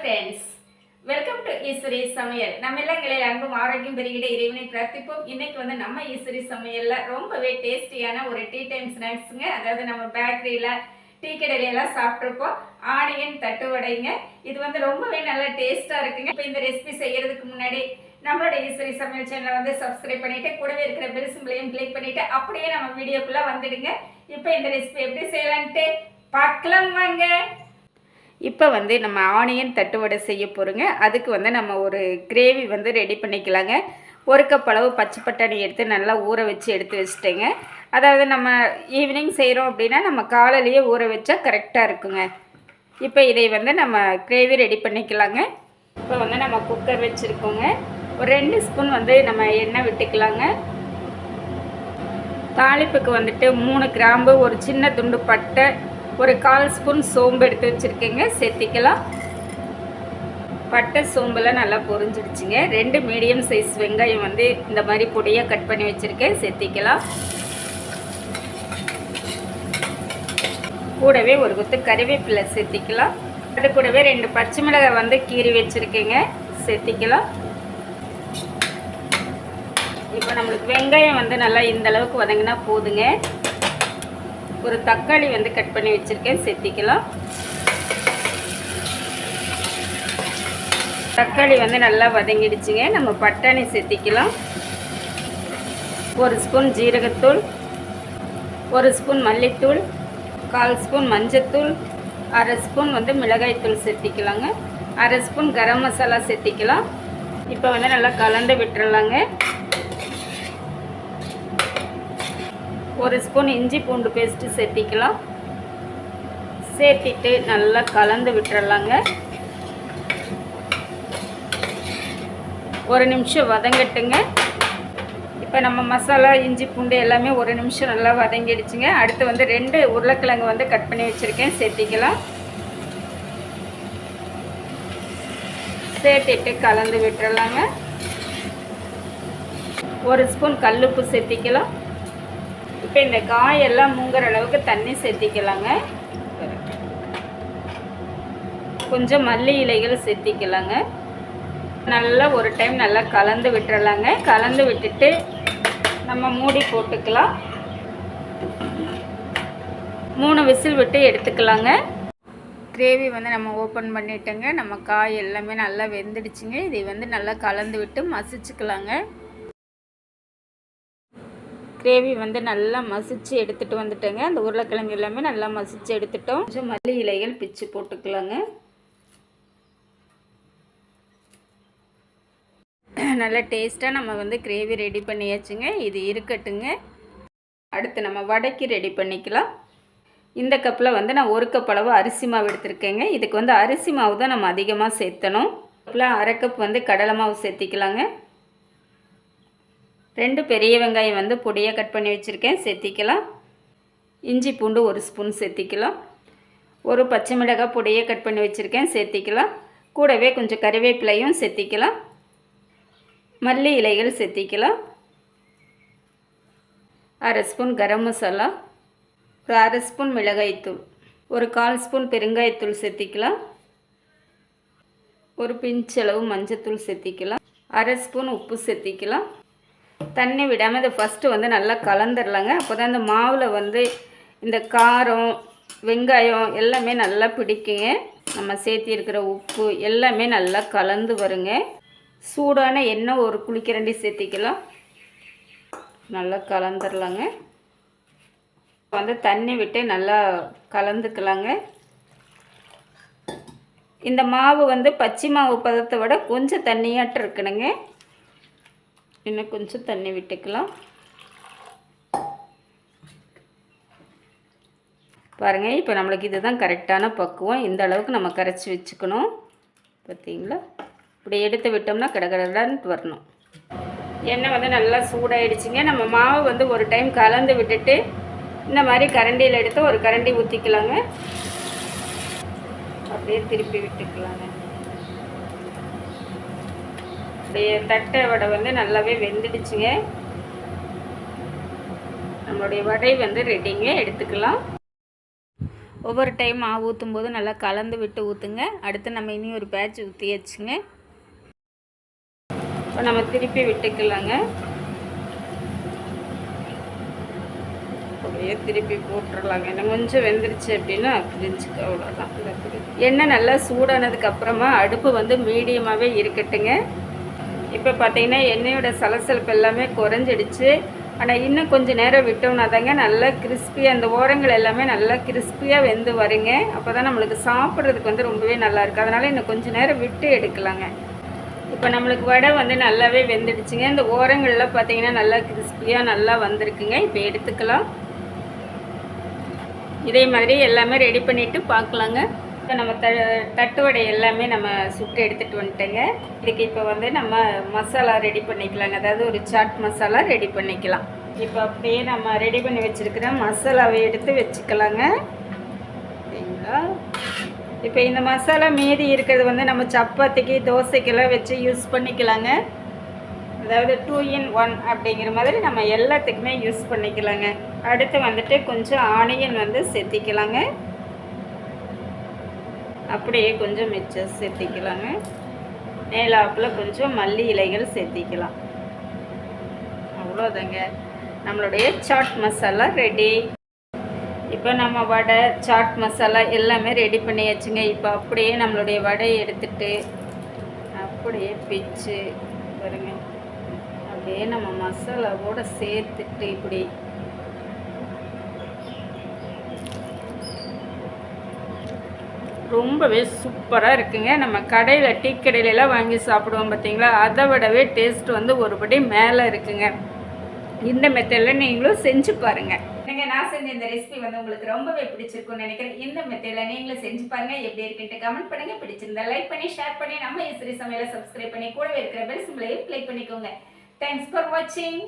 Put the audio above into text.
Friends welcome to Eswari சமையல் நம்ம இல்லங்களில் அன்பும் ஆரோக்கியம் பெருகிட இறைவனை பிரார்த்திப்போம். இன்னைக்கு வந்து நம்ம ஈஸ்வரி சமையல்ல ரொம்பவே டேஸ்டியான ஒரு டீ டைம் ஸ்நாக்ஸுங்க அதாவது நம்ம பேக்கரியில் டீ கடையில சாப்பிட்ருப்போம் ஆனியன் தட்டு வடைங்க இது வந்து ரொம்பவே நல்லா டேஸ்ட்டாக இருக்குங்க. இப்போ இந்த ரெசிபி செய்யறதுக்கு முன்னாடி நம்மளோட ஈஸ்வரி சமையல் சேனலை வந்து சப்ஸ்கிரைப் பண்ணிட்டு கூடவே இருக்கிற பெல் சிம்பிளையும் கிளிக் பண்ணிட்டு அப்படியே நம்ம வீடியோக்குள்ளே வந்துடுங்க. இப்போ இந்த ரெசிபி எப்படி செய்யலான்ட்டு பார்க்கலாம் வாங்க. இப்போ வந்து நம்ம ஆனியன் தட்டுவடை செய்ய போகிறோங்க அதுக்கு வந்து நம்ம ஒரு கிரேவி வந்து ரெடி பண்ணிக்கலாங்க. ஒரு கப் அளவு பச்சை பட்டாணி எடுத்து நல்லா ஊற வச்சு எடுத்து வச்சுட்டேங்க. அதாவது நம்ம ஈவினிங் செய்கிறோம் அப்படின்னா நம்ம காலையிலேயே ஊற வச்சா கரெக்டாக இருக்குங்க. இப்போ இதை வந்து நம்ம கிரேவி ரெடி பண்ணிக்கலாங்க. இப்போ வந்து நம்ம குக்கர் வச்சுருக்கோங்க. ஒரு ரெண்டு ஸ்பூன் வந்து நம்ம எண்ணெய் விட்டுக்கலாங்க. தாளிப்புக்கு வந்துட்டு மூணு கிராம்பு ஒரு சின்ன துண்டு பட்டை ஒரு கால் ஸ்பூன் சோம்பு எடுத்து வச்சுருக்கேங்க. சேர்த்திக்கலாம். பட்டை சோம்பெல்லாம் நல்லா பொரிஞ்சிடுச்சுங்க. ரெண்டு மீடியம் சைஸ் வெங்காயம் வந்து இந்த மாதிரி பொடியாக கட் பண்ணி வச்சுருக்கேன். சேர்த்திக்கலாம். கூடவே ஒரு கொத்து கறிவேப்பிலை சேர்த்திக்கலாம். அது கூடவே ரெண்டு பச்சை மிளகாய் வந்து கீறி வச்சுருக்கேங்க. சேர்த்திக்கலாம். இப்போ நம்மளுக்கு வெங்காயம் வந்து நல்லா இந்த அளவுக்கு வதங்கினா போதுங்க. ஒரு தக்காளி வந்து கட் பண்ணி வச்சுருக்கேன் செத்திக்கலாம் தக்காளி வந்து நல்லா வதங்கிடுச்சுங்க. நம்ம பட்டாணி செத்திக்கலாம் ஒரு ஸ்பூன் ஜீரகத்தூள் ஒரு ஸ்பூன் மல்லித்தூள் கால் ஸ்பூன் மஞ்சத்தூள் அரை ஸ்பூன் வந்து மிளகாய்த்தூள் சேர்த்திக்கலாங்க. அரை ஸ்பூன் கரம் மசாலா சேர்த்திக்கலாம். இப்போ வந்து நல்லா கலந்து விட்டுறலாங்க. ஒரு ஸ்பூன் இஞ்சி பூண்டு பேஸ்ட்டு சேர்த்திக்கலாம். சேர்த்திட்டு நல்லா கலந்து விட்டுறலாங்க. ஒரு நிமிஷம் வதங்கட்டுங்க. இப்போ நம்ம மசாலா இஞ்சி பூண்டு எல்லாமே ஒரு நிமிஷம் நல்லா வதங்கிடுச்சுங்க. அடுத்து வந்து ரெண்டு உருளைக்கிழங்கு வந்து கட் பண்ணி வச்சுருக்கேன். சேர்த்திக்கலாம். சேர்த்திட்டு கலந்து விட்டுறலாங்க. ஒரு ஸ்பூன் கல்லுப்பு சேர்த்திக்கலாம். இப்போ இந்த காயெல்லாம் மூங்குற அளவுக்கு தண்ணி சேர்த்திக்கலாங்க. கொஞ்சம் மல்லி இலைகள் சேர்த்திக்கலாங்க. நல்லா ஒரு டைம் நல்லா கலந்து விட்டுறலாங்க. கலந்து விட்டுட்டு நம்ம மூடி போட்டுக்கலாம். மூணு விசில் விட்டு எடுத்துக்கலாங்க. கிரேவி வந்து நம்ம ஓப்பன் பண்ணிட்டோங்க. நம்ம காய் எல்லாமே நல்லா வெந்துடுச்சுங்க. இதை வந்து நல்லா கலந்து விட்டு மசிச்சுக்கலாங்க. கிரேவி வந்து நல்லா மசிச்சு எடுத்துகிட்டு வந்துட்டேங்க. அந்த உருளைக்கிழங்கு எல்லாமே நல்லா மசிச்சு எடுத்துட்டோம். கொஞ்சம் மல்லி இலைகள் பிச்சு போட்டுக்கலாங்க. நல்லா டேஸ்ட்டாக நம்ம வந்து கிரேவி ரெடி பண்ணியாச்சுங்க. இது இருக்கட்டுங்க. அடுத்து நம்ம வடைக்கு ரெடி பண்ணிக்கலாம். இந்த கப்பில் வந்து நான் ஒரு கப் அளவு அரிசி மாவு எடுத்திருக்கேங்க. இதுக்கு வந்து அரிசி மாவு தான் நம்ம அதிகமாக சேர்த்தணும். கப்பில் அரை கப் வந்து கடலை மாவு சேர்த்திக்கலாங்க. ரெண்டு பெரிய வெங்காயம் வந்து பொடியாக கட் பண்ணி வச்சுருக்கேன். சேர்த்திக்கலாம் இஞ்சி பூண்டு ஒரு ஸ்பூன் சேர்த்திக்கலாம் ஒரு பச்சை மிளகாய் பொடியை கட் பண்ணி வச்சுருக்கேன். சேர்த்திக்கலாம் கூடவே கொஞ்சம் கறிவேப்பிலையும் சேர்த்திக்கலாம் மல்லி இலைகள் சேர்த்திக்கலாம் அரை ஸ்பூன் கரம் மசாலா. ஒரு அரை ஸ்பூன் மிளகாய்த்தூள் ஒரு கால் ஸ்பூன் பெருங்காயத்தூள் சேர்த்திக்கலாம் ஒரு பிஞ்சளவு மஞ்சத்தூள் சேர்த்திக்கலாம் அரை ஸ்பூன் உப்பு சேர்த்திக்கலாம் தண்ணி விடாமல் இதை ஃபஸ்ட்டு வந்து நல்லா கலந்துடலாங்க அப்போ தான் இந்த மாவில் வந்து இந்த காரம் வெங்காயம் எல்லாமே நல்லா பிடிக்குங்க. நம்ம சேர்த்திருக்கிற உப்பு எல்லாமே நல்லா கலந்து வருங்க. சூடான எண்ணெய் ஒரு குளிக்கரண்டி சேர்த்திக்கலாம். நல்லா கலந்துடலாங்க வந்து தண்ணி விட்டு நல்லா கலந்துக்கலாங்க. இந்த மாவு வந்து பச்சை மாவு பதத்தை விட கொஞ்சம் தண்ணியாட்டு இருக்கணுங்க. இன்னும் கொஞ்சம் தண்ணி விட்டுக்கலாம். பாருங்கள் இப்போ நம்மளுக்கு இதுதான் கரெக்டான பக்குவம். இந்த அளவுக்கு நம்ம கரைச்சி வச்சுக்கணும். பார்த்தீங்களா இப்படி எடுத்து விட்டோம்னா கடகடன்னு வரணும். எண்ணெய் வந்து நல்லா சூடாயிடுச்சுங்க. நம்ம மாவு வந்து ஒரு டைம் கலந்து விட்டுட்டு இந்த மாதிரி கரண்டியில் எடுத்து ஒரு கரண்டி ஊற்றிக்கலாங்க அப்படியே திருப்பி விட்டுக்கலாங்க. அப்படியே தட்டை வடை வந்து நல்லாவே வெந்துடுச்சுங்க. நம்மளுடைய வடை வந்து ரெடிங்க எடுத்துக்கலாம். ஒவ்வொரு டைம் மாவு ஊற்றும் போது நல்லா கலந்து விட்டு ஊற்றுங்க அடுத்து நம்ம இனி ஒரு பேட்ச் ஊற்றியாச்சுங்க இப்போ நம்ம திருப்பி விட்டுக்கலாங்க. அப்படியே திருப்பி போட்டுடலாங்க ஏன்னா கொஞ்சம் வெந்துருச்சு அப்படின்னா பிரிஞ்சுக்க அவ்வளோதான் எண்ணெய் நல்லா சூடானதுக்கப்புறமா அடுப்பு வந்து மீடியமாகவே இருக்கட்டுங்க. இப்போ பார்த்தீங்கன்னா எண்ணெயோட சலசலப்பு எல்லாமே குறைஞ்சிடுச்சு. ஆனால் இன்னும் கொஞ்சம் நேரம் விட்டோம்னா தாங்க நல்லா கிறிஸ்பியாக அந்த ஓரங்கள் எல்லாமே நல்லா கிறிஸ்பியாக வெந்து வருங்க. அப்போ தான் நம்மளுக்கு சாப்பிட்றதுக்கு வந்து ரொம்பவே நல்லாயிருக்கு அதனால் இன்னும் கொஞ்சம் நேரம் விட்டு எடுக்கலாங்க. இப்போ நம்மளுக்கு வடை வந்து நல்லாவே வெந்துடுச்சுங்க. இந்த ஓரங்கள்லாம் பார்த்தீங்கன்னா நல்லா கிறிஸ்பியாக நல்லா வந்திருக்குங்க. இப்போ எடுத்துக்கலாம். இதே மாதிரி எல்லாமே ரெடி பண்ணிவிட்டு பார்க்கலாங்க இப்போ நம்ம த தட்டுவடை எல்லாமே நம்ம சுட்டு எடுத்துகிட்டு வந்துட்டேங்க. இதுக்கு இப்போ வந்து நம்ம மசாலா ரெடி பண்ணிக்கலாங்க. அதாவது ஒரு சாட் மசாலா ரெடி பண்ணிக்கலாம். இப்போ அப்படியே நம்ம ரெடி பண்ணி வச்சுருக்கிற மசாலாவை எடுத்து வச்சுக்கலாங்க. சரிங்களா இப்போ இந்த மசாலா மீதி இருக்கிறது வந்து நம்ம சப்பாத்திக்கு தோசைக்கெல்லாம் வச்சு யூஸ் பண்ணிக்கலாங்க. அதாவது டூ இன் ஒன் அப்படிங்கிற மாதிரி நம்ம எல்லாத்துக்குமே யூஸ் பண்ணிக்கலாங்க. அடுத்து வந்துட்டு கொஞ்சம் ஆனியன் வந்து செத்திக்கலாங்க அப்படியே கொஞ்சம் மிச்சம் சேர்த்திக்கலாங்க. மேலாப்பில் கொஞ்சம் மல்லி இலைகள் சேர்த்திக்கலாம். அவ்வளோதாங்க. நம்மளுடைய சாட் மசாலா ரெடி இப்போ நம்ம வடை சாட் மசாலா எல்லாமே ரெடி பண்ணியாச்சுங்க. இப்போ அப்படியே நம்மளுடைய வடையை எடுத்துட்டு அப்படியே பிச்சு பாருங்க. அப்படியே நம்ம மசாலாவோடு சேர்த்துட்டு இப்படி ரொம்பவே சூப்பராக இருக்குங்க. நம்ம கடையில் டீ கடையிலலாம் வாங்கி சாப்பிடுவோம் பார்த்தீங்களா அதை விடவே டேஸ்ட் வந்து ஒருபடி மேலே இருக்குங்க. இந்த மெத்தடில் நீங்களும் செஞ்சு பாருங்கள் நீங்கள் நான் செஞ்ச இந்த ரெசிபி வந்து உங்களுக்கு ரொம்பவே பிடிச்சிருக்கும்னு நினைக்கிறேன். இந்த மெத்தடில் நீங்களும் செஞ்சு பாருங்கள் எப்படி இருக்குன்ட்டு கமெண்ட் பண்ணுங்கள் பிடிச்சிருந்தா லைக் பண்ணி ஷேர் பண்ணி நம்ம இசரி சமையலை சப்ஸ்கிரைப் பண்ணி கூடவே இருக்கிற பெல் சிம்பிளையும் கிளிக் பண்ணிக்கோங்க. தேங்க்ஸ் ஃபார் வாட்சிங்